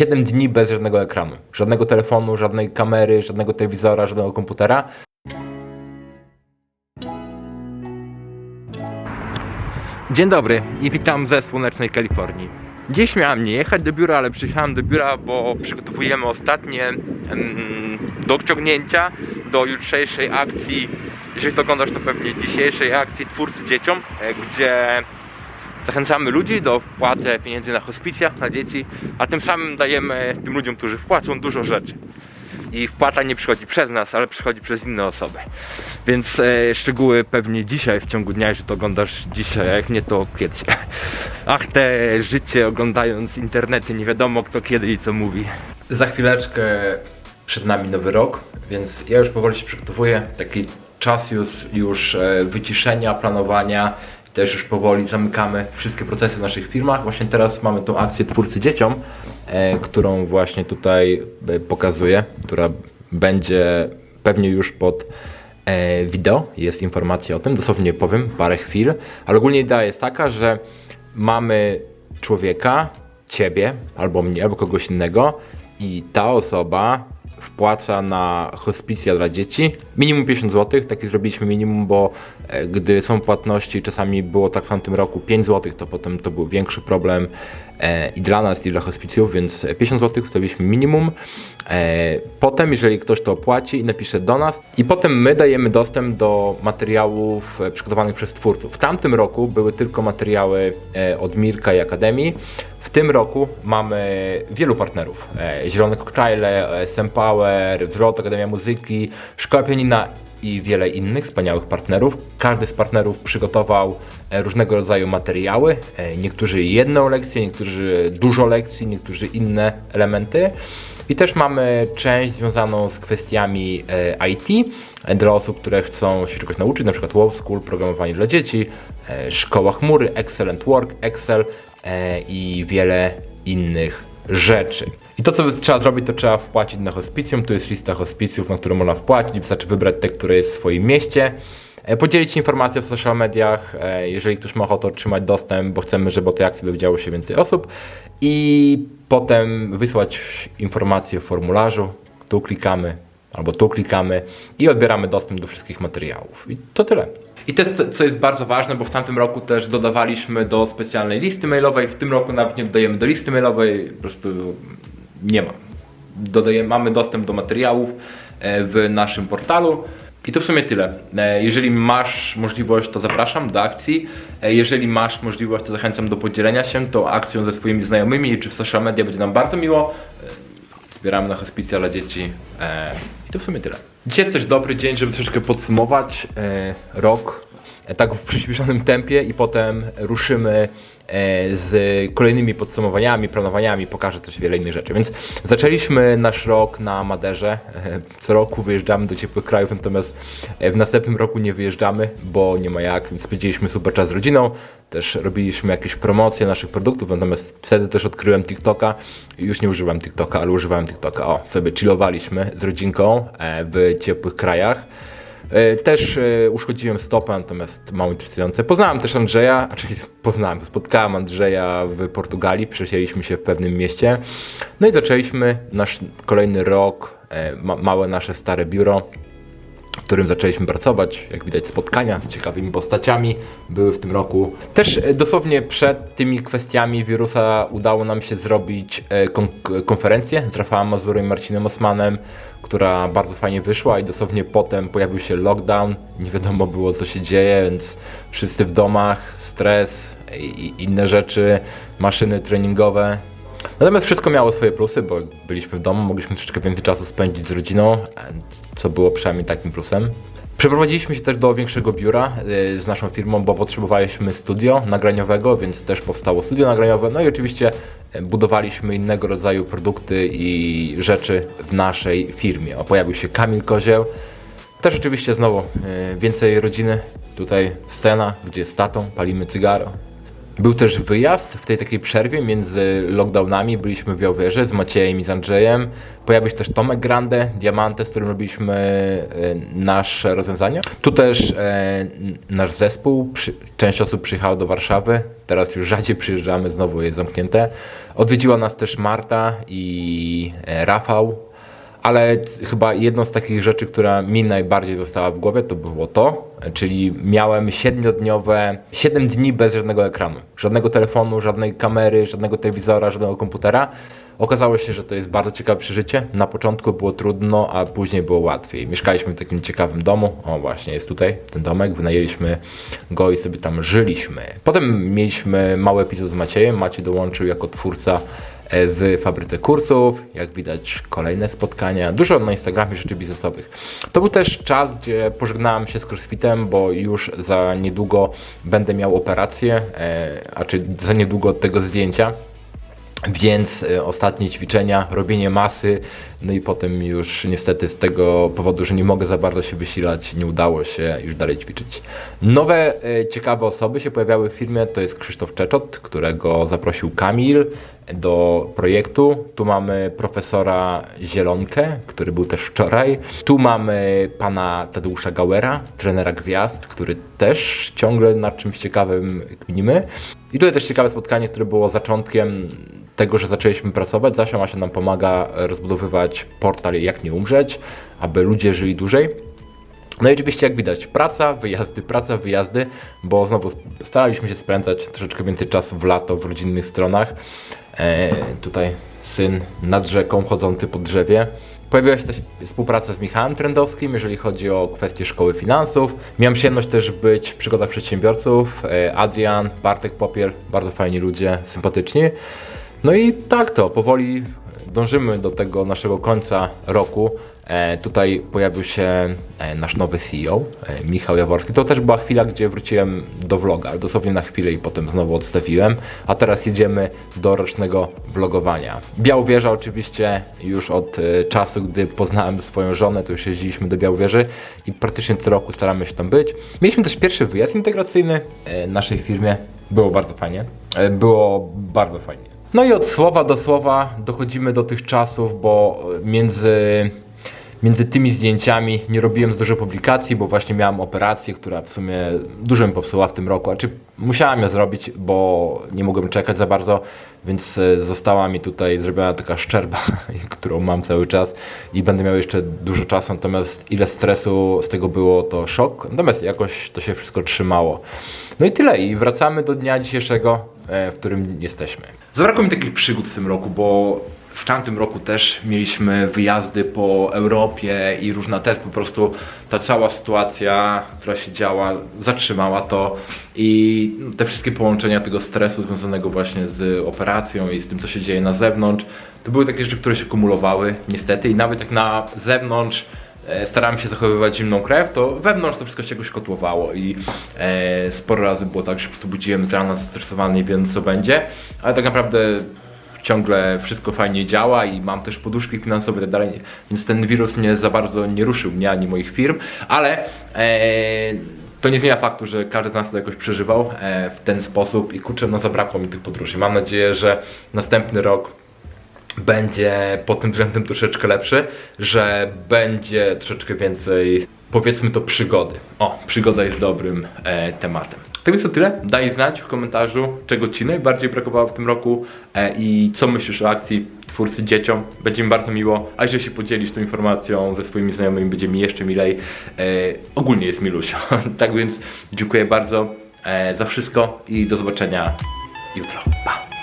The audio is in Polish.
7 dni bez żadnego ekranu. Żadnego telefonu, żadnej kamery, żadnego telewizora, żadnego komputera. Dzień dobry i witam ze słonecznej Kalifornii. Dziś miałem nie jechać do biura, ale przyjechałem do biura, bo przygotowujemy ostatnie em, dociągnięcia do jutrzejszej akcji. Jeżeli to oglądasz, to pewnie dzisiejszej akcji Twórcy Dzieciom, e, gdzie zachęcamy ludzi do wpłaty pieniędzy na hospicja dla dzieci, a tym samym dajemy tym ludziom, którzy wpłacą, dużo rzeczy. I wpłata nie przychodzi przez nas, ale przychodzi przez inne osoby. Więc e, szczegóły pewnie dzisiaj w ciągu dnia, że to oglądasz dzisiaj, a jak nie to kiedyś. Ach, te życie oglądając internety, nie wiadomo kto kiedy i co mówi. Za chwileczkę przed nami nowy rok, więc ja już powoli się przygotowuję. Taki czas już, już e, wyciszenia, planowania. Też już powoli zamykamy wszystkie procesy w naszych firmach. Właśnie teraz mamy tą akcję Twórcy Dzieciom, e, którą właśnie tutaj e, pokazuję, która będzie pewnie już pod e, wideo. Jest informacja o tym, dosłownie powiem parę chwil, ale ogólnie idea jest taka, że mamy człowieka, ciebie, albo mnie, albo kogoś innego i ta osoba wpłaca na hospicja dla dzieci minimum 50 zł, taki zrobiliśmy minimum, bo e, gdy są płatności, czasami było tak w tamtym roku 5 zł, to potem to był większy problem e, i dla nas, i dla hospicjów, więc 50 zł ustawiliśmy minimum. E, potem, jeżeli ktoś to opłaci i napisze do nas, i potem my dajemy dostęp do materiałów przygotowanych przez twórców. W tamtym roku były tylko materiały od Mirka i Akademii. W tym roku mamy wielu partnerów. E, Zielone Koktajle, SM Power, Wzrot, Akademia Muzyki, Szkoła Pianina i wiele innych wspaniałych partnerów. Każdy z partnerów przygotował e, różnego rodzaju materiały. E, Niektórzy jedną lekcję, niektórzy dużo lekcji, niektórzy inne elementy. I też mamy część związaną z kwestiami IT dla osób, które chcą się czegoś nauczyć, na przykład Wow School, programowanie dla dzieci, e, szkoła chmury, Excellent Work, Excel e, i wiele innych rzeczy. I to, co trzeba zrobić, to trzeba wpłacić na hospicjum. Tu jest lista hospicjów, na które można wpłacić. Wystarczy wybrać te, które jest w swoim mieście. E, Podzielić informacje w social mediach, jeżeli ktoś ma ochotę otrzymać dostęp, bo chcemy, żeby o tej akcji dowiedziało się więcej osób. I potem wysłać informacje w formularzu. Tu klikamy, albo tu klikamy i odbieramy dostęp do wszystkich materiałów. I to tyle. I to jest, co- jest bardzo ważne, bo w tamtym roku też dodawaliśmy do specjalnej listy mailowej, w tym roku nawet nie dodajemy do listy mailowej, po prostu nie ma. Dodajemy, mamy dostęp do materiałów e, w naszym portalu. I to w sumie tyle. E, Jeżeli masz możliwość, to zapraszam do akcji. E, Jeżeli masz możliwość, to zachęcam do podzielenia się tą akcją ze swoimi znajomymi, czy w social media będzie nam bardzo miło. Zbieramy na hospicja dla dzieci. E, I to w sumie tyle. Dzisiaj jest też dobry dzień, żeby troszeczkę podsumować e, rok tak w przyspieszonym tempie i potem ruszymy e, z kolejnymi podsumowaniami, planowaniami, pokażę też wiele innych rzeczy. Więc zaczęliśmy nasz rok na Maderze. E, Co roku wyjeżdżamy do ciepłych krajów, natomiast e, w następnym roku nie wyjeżdżamy, bo nie ma jak, więc spędziliśmy super czas z rodziną. Też robiliśmy jakieś promocje naszych produktów, natomiast wtedy też odkryłem TikToka. Już nie używam TikToka, ale używałem TikToka. O, sobie chillowaliśmy z rodzinką e, w ciepłych krajach. E, Też e, uszkodziłem stopę, natomiast mało interesujące. Poznałem też Andrzeja, czyli poznałem, spotkałem Andrzeja w Portugalii, przesiedliśmy się w pewnym mieście. No i zaczęliśmy nasz kolejny rok, e, ma, małe nasze stare biuro, w którym zaczęliśmy pracować. Jak widać, spotkania z ciekawymi postaciami były w tym roku. Też e, dosłownie przed tymi kwestiami wirusa udało nam się zrobić e, kon konferencję z Rafałem Mazurem i Marcinem Osmanem, która bardzo fajnie wyszła i dosłownie potem pojawił się lockdown. Nie wiadomo było co się dzieje, więc wszyscy w domach, stres i i inne rzeczy, maszyny treningowe. Natomiast wszystko miało swoje plusy, bo byliśmy w domu, mogliśmy troszeczkę więcej czasu spędzić z rodziną, co było przynajmniej takim plusem. Przeprowadziliśmy się też do większego biura y, z naszą firmą, bo potrzebowaliśmy studio nagraniowego, więc też powstało studio nagraniowe. No i oczywiście y, budowaliśmy innego rodzaju produkty i rzeczy w naszej firmie. O, pojawił się Kamil Kozieł. Też oczywiście znowu y, więcej rodziny. Tutaj scena, gdzie z tatą palimy cygaro. Był też wyjazd w tej takiej przerwie między lockdownami. Byliśmy w Białowieży z Maciejem i z Andrzejem. Pojawił się też Tomek Grande, Diamante, z którym robiliśmy e, nasze rozwiązania. Tu też e, nasz zespół, część osób przyjechało do Warszawy. Teraz już rzadziej przyjeżdżamy, znowu jest zamknięte. Odwiedziła nas też Marta i e, Rafał, ale chyba jedną z takich rzeczy, która mi najbardziej została w głowie, to było to, czyli miałem 7-dniowe, 7 dni bez żadnego ekranu, żadnego telefonu, żadnej kamery, żadnego telewizora, żadnego komputera. Okazało się, że to jest bardzo ciekawe przeżycie. Na początku było trudno, a później było łatwiej. Mieszkaliśmy w takim ciekawym domu. O, właśnie jest tutaj ten domek. Wynajęliśmy go i sobie tam żyliśmy. Potem mieliśmy mały epizod z Maciejem. Maciej dołączył jako twórca w fabryce kursów. Jak widać, kolejne spotkania. Dużo na Instagramie rzeczy biznesowych. To był też czas, gdzie pożegnałem się z CrossFitem, bo już za niedługo będę miał operację, e, a czy za niedługo od tego zdjęcia. Więc e, ostatnie ćwiczenia, robienie masy, no i potem już niestety z tego powodu, że nie mogę za bardzo się wysilać, nie udało się już dalej ćwiczyć. Nowe e, ciekawe osoby się pojawiały w firmie, to jest Krzysztof Czeczot, którego zaprosił Kamil do projektu. Tu mamy profesora Zielonkę, który był też wczoraj. Tu mamy pana Tadeusza Gauera, trenera gwiazd, który też ciągle nad czymś ciekawym kminimy. I tutaj też ciekawe spotkanie, które było zaczątkiem tego, że zaczęliśmy pracować. Zasia Masia nam pomaga rozbudowywać portal Jak nie umrzeć, aby ludzie żyli dłużej. No i oczywiście jak widać, praca, wyjazdy, praca, wyjazdy, bo znowu staraliśmy się spędzać troszeczkę więcej czasu w lato w rodzinnych stronach. E, tutaj syn nad rzeką chodzący po drzewie. Pojawiła się też współpraca z Michałem Trendowskim, jeżeli chodzi o kwestie szkoły finansów. Miałem przyjemność też być w przygodach przedsiębiorców. E, Adrian, Bartek Popiel, bardzo fajni ludzie, sympatyczni. No i tak to, powoli dążymy do tego naszego końca roku. E, tutaj pojawił się e, nasz nowy CEO, e, Michał Jaworski. To też była chwila, gdzie wróciłem do vloga, dosłownie na chwilę i potem znowu odstawiłem. A teraz jedziemy do rocznego vlogowania. Białowieża oczywiście już od czasu, gdy poznałem swoją żonę, to już jeździliśmy do Białowieży i praktycznie co roku staramy się tam być. Mieliśmy też pierwszy wyjazd integracyjny naszej firmie. Było bardzo fajnie. Było bardzo fajnie. No i od słowa do słowa dochodzimy do tych czasów, bo między, między tymi zdjęciami nie robiłem z dużo publikacji, bo właśnie miałem operację, która w sumie dużo mi popsuła w tym roku. A czy musiałem ją zrobić, bo nie mogłem czekać za bardzo, więc e, została mi tutaj zrobiona taka szczerba, którą mam cały czas i będę miał jeszcze dużo czasu. Natomiast ile stresu z tego było, to szok. Natomiast jakoś to się wszystko trzymało. No i tyle. I wracamy do dnia dzisiejszego, e, w którym jesteśmy. Zabrakło mi takich przygód w tym roku, bo w tamtym roku też mieliśmy wyjazdy po Europie i różne testy. Po prostu ta cała sytuacja, która się działa, zatrzymała to i te wszystkie połączenia tego stresu związanego właśnie z operacją i z tym, co się dzieje na zewnątrz, to były takie rzeczy, które się kumulowały niestety i nawet jak na zewnątrz e, starałem się zachowywać zimną krew, to wewnątrz to wszystko się jakoś kotłowało i e, sporo razy było tak, że po prostu budziłem z rana zestresowany, nie wiedząc co będzie, ale tak naprawdę ciągle wszystko fajnie działa i mam też poduszki finansowe i tak dalej, więc ten wirus mnie za bardzo nie ruszył, mnie ani moich firm, ale e, to nie zmienia faktu, że każdy z nas to jakoś przeżywał e, w ten sposób i kurczę, no zabrakło mi tych podróży. Mam nadzieję, że następny rok będzie pod tym względem troszeczkę lepszy, że będzie troszeczkę więcej, powiedzmy to, przygody. O, przygoda jest dobrym e, tematem. Tak więc to tyle. Daj znać w komentarzu, czego Ci najbardziej brakowało w tym roku e, i co myślisz o akcji twórcy dzieciom. Będzie mi bardzo miło, a jeżeli się podzielisz tą informacją ze swoimi znajomymi, będzie mi jeszcze milej. E, ogólnie jest milusio. tak więc dziękuję bardzo e, za wszystko i do zobaczenia jutro. Pa!